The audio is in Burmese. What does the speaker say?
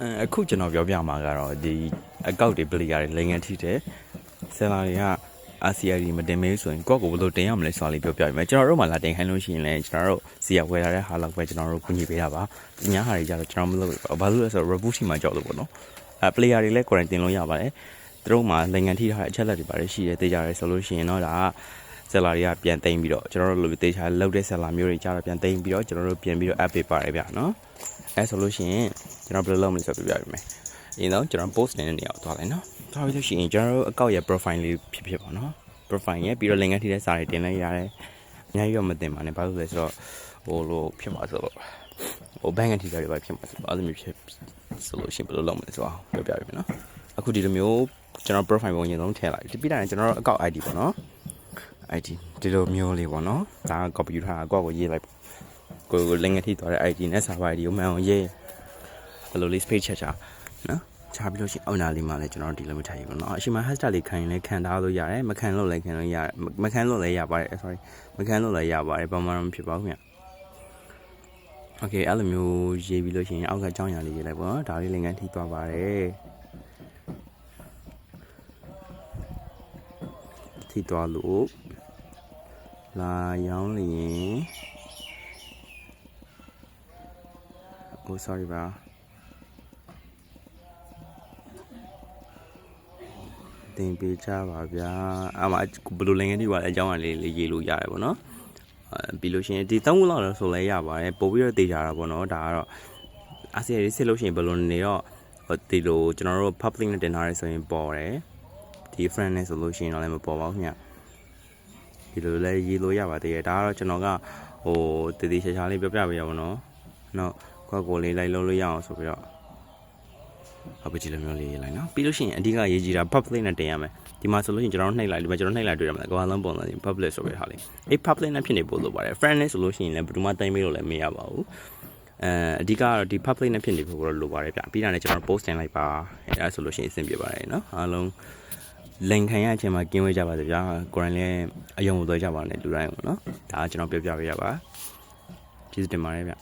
အဲအခုကျွန်တော်ပြောပြမှာကတော့ဒီအကောက်တွေပလီယာတွေလိန်ငန်းထိတယ်ဆယ်လာတွေကအာဆီယာဒီမတင်မေးဆိုရင်ကိုယ့်ကိုဘယ်လိုတင်ရမလဲဆိုတာလေးပြောပြပေးမယ်ကျွန်တော်တို့မှလာတင်ခိုင်းလို့ရှိရင်လည်းကျွန်တော်တို့စီရဝယ်လာတဲ့ဟာလောက်ပဲကျွန်တော်တို့ကူညီပေးတာပါအများဟာတွေကြတော့ကျွန်တော်မလုပ်ဘူးဘာလို့လဲဆိုတော့ reboot မှာကြောက်လို့ပေါ့နော်အဲ player တွေလည်း quarantine လုပ်ရပါတယ်သူတို့မှလိန်ငန်းထိထားတဲ့အချက်လက်တွေပါတယ်ရှိတယ်တေးကြတယ်ဆိုလို့ရှိရင်တော့ဒါက ဆယ်လာတွေကပြန်သိမ်းပြီးတော့ကျွန်တော်တို့လိုတေးချာလောက်တဲ့ဆယ်လာမျိုးတွေကြတော့ပြန်သိမ်းပြီးတော့ကျွန်တော်တို့ပြန်ပြီးတော့ app ပေးပါတယ်ဗျာနော်အဲဆိုလို့ရှိရင်ကျွန်တော်ဘယ်လိုလုပ်မလဲဆိုတော့ပြပြပေးမယ်။ဒီတော့ကျွန်တော် post နေတဲ့နေရာကိုသွားလိုက်နော်။သွားပြီးလို့ရှိရင်ကျွန်တော်တို့အကောက်ရဲ့ profile လေးဖြစ်ဖြစ်ပါနော်။ profile ရဲ့ပြီးတော့ link ထိတဲ့စာတွေတင်လိုက်ရတယ်။အများကြီးတော့မတင်ပါနဲ့။ဘာလို့လဲဆိုတော့ဟိုလိုဖြစ်မှာဆိုတော့ဟို bank ထိတာတွေပါဖြစ်မှာဆိုတော့အဲ့လိုမျိုးဖြစ်ဆိုလို့ရှိရင်ဘယ်လိုလုပ်မလဲဆိုတော့ပြောပြပေးမယ်နော်။အခုဒီလိုမျိုးကျွန်တော် profile ပုံရင်ဆုံးထည့်လိုက်။ဒီပြီးတာရင်ကျွန်တော်တို့အကောက် ID ပေါ့နော်။ ID ဒီလိုမျိုးလေးပေါ့နော်။ဒါက copy ထားတာကိုယ့်ကိုရေးလိုက်ကိုယ်ကို link ထိသွားတဲ့ ID နဲ့ server ID ကိုမှန်အောင်ရေးဘယ်လိုလေး space ချက်ချနော်ချပြီးလို့ရှိရင်အောက်နာလေးမှာလည်းကျွန်တော်ဒီလိုမျိုးထားရပါတော့အရှိမ hashtag လေးခံရင်လည်းခံထားလို့ရတယ်မခံလို့လည်းခံလို့ရတယ်မခံလို့လည်းရပါတယ် sorry မခံလို့လည်းရပါတယ်ဘာမှမဖြစ်ပါဘူးခင်ဗျ Okay အဲ့လိုမျိုးရေးပြီးလို့ရှိရင်အောက်ကကြောင်းရလေးရေးလိုက်ပေါ့နော်ဒါလေးလည်းငန်းထိသွားပါတယ်ထိသွားလို့ လာရောင်းလျင် Oh sorry ပါတင်ပေးကြပါဗျာအမဘယ်လိုလင်ငယ်တွေပါလဲအကြောင်းအရာလေးလေးရေးလို့ရတယ်ပေါ့နော်အဲပြီးလို့ရှိရင်ဒီသုံးခုလောက်တော့ဆိုလဲရပါတယ်ပို့ပြီးတော့တေးကြတာပေါ့နော်ဒါကတော့အာဆီယံရေးစစ်လို့ရှိရင်ဘယ်လိုနေတော့ဒီလိုကျွန်တော်တို့ public နဲ့တင်ထားရဲဆိုရင်ပေါ်တယ်ဒီ friend နဲ့ဆိုလို့ရှိရင်တော့လည်းမပေါ်ပါဘူးခင်ဗျ ဒီလိုလဲရေးလို့ရပါသေးတယ်ဒါကတော့ကျွန်တော်ကဟိုတည်တည်ချာချာလေးပြောပြပေးရပါတော့နော်ကိုယ့်ကိုယ်လေးလိုက်လုံးလို့ရအောင်ဆိုပြီးတော့ဟုတ်ပြီဒီလိုမျိုးလေးရေးလိုက်နော်ပြီးလို့ရှိရင်အဓိကရေးကြည့်တာ public နဲ့တင်ရမယ်ဒီမှာဆိုလို့ရှိရင်ကျွန်တော်တို့နှိပ်လိုက်ဒီမှာကျွန်တော်နှိပ်လိုက်တွေ့ရမှာကဘာလုံးပုံစံကြီး public ဆိုပြီးဟာလေးအေး public နဲ့ဖြစ်နေပို့လို့ပါတယ် friend နဲ့ဆိုလို့ရှိရင်လည်းဘယ်သူမှတင်မေးလို့လည်းမရပါဘူးအဲအဓိကတော့ဒီ public နဲ့ဖြစ်နေဖို့တော့လိုပါတယ်ဗျပြီးတာနဲ့ကျွန်တော် post တင်လိုက်ပါအဲဒါဆိုလို့ရှိရင်အဆင်ပြေပါတယ်နော်အားလုံး လိန်ခံရအချိန်မှာကင်းဝေးကြပါစေဗျာကိုရိုင်းလည်းအယုံကိုသွားကြပါနဲ့လူတိုင်းပေါ့နော်ဒါကကျွန်တော်ပြောပြပေးရပါကျေးဇူးတင်ပါတယ်ဗျ